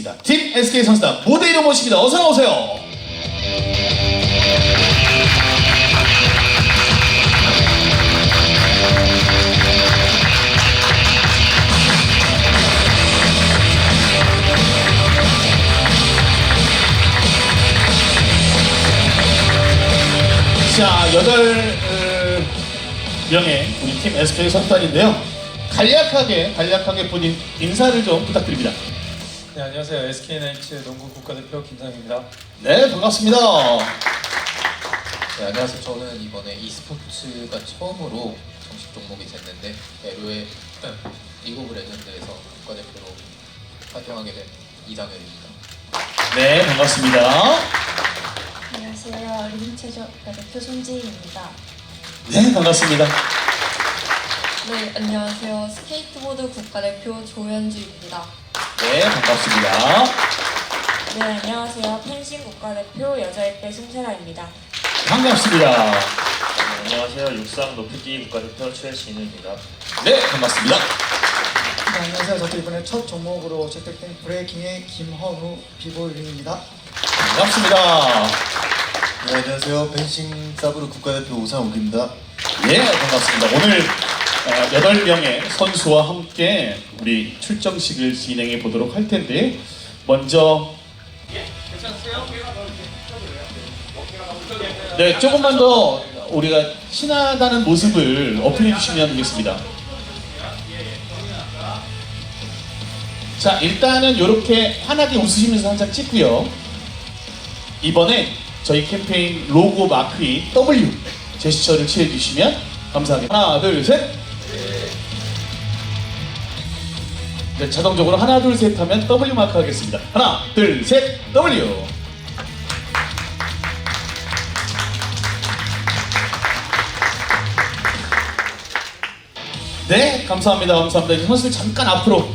있습니다. 팀 SK 선수단 무대 위로 모십니다. 어서 나오세요. 자, 여덟 어, 명의 우리 팀 SK 선수단인데요. 간략하게 간략하게 본인 인사를 좀 부탁드립니다. 네, 안녕하세요. SKNH 농구 국가대표 김상입니다. 네, 반갑습니다. 네, 안녕하세요. 저는 이번에 e스포츠가 처음으로 정식 종목이 됐는데 LO의 리그 오브 레전드에서 국가대표로 활동하게 된 이상현입니다. 네, 반갑습니다. 안녕하세요. 어린이체조 대표 손지희입니다. 네, 반갑습니다. 네, 안녕하세요. 스케이트보드 국가대표 조현주입니다. 네, 반갑습니다. 네, 안녕하세요. 펜싱 국가대표 여자입대 심세라입니다. 반갑습니다. 안녕하세요. 육상 높이뛰기 국가대표 최진우입니다. 네, 반갑습니다. 네, 안녕하세요. 저도 이번에 첫 종목으로 채택된 브레이킹의 김헌우 비보윤입니다. 반갑습니다. 네, 안녕하세요. 펜싱 사브르 국가대표 오상욱입니다. 예, 반갑습니다. 오늘 어, 여덟 명의 선수와 함께 우리 출정식을 진행해 보도록 할 텐데 먼저 네, 조금만 더 우리가 친하다는 모습을 어필해 주시면 되겠습니다. 자, 일단은 이렇게 환하게 웃으시면서 한장 찍고요. 이번에 저희 캠페인 로고 마크인 W 제스처를 취해 주시면 감사하겠습니다. 하나, 둘, 셋. 네, 자동적으로 하나, 둘, 셋 하면 W 마크 하겠습니다. 하나, 둘, 셋, W. 네, 감사합니다. 감사합니다. 이제 선수들 잠깐 앞으로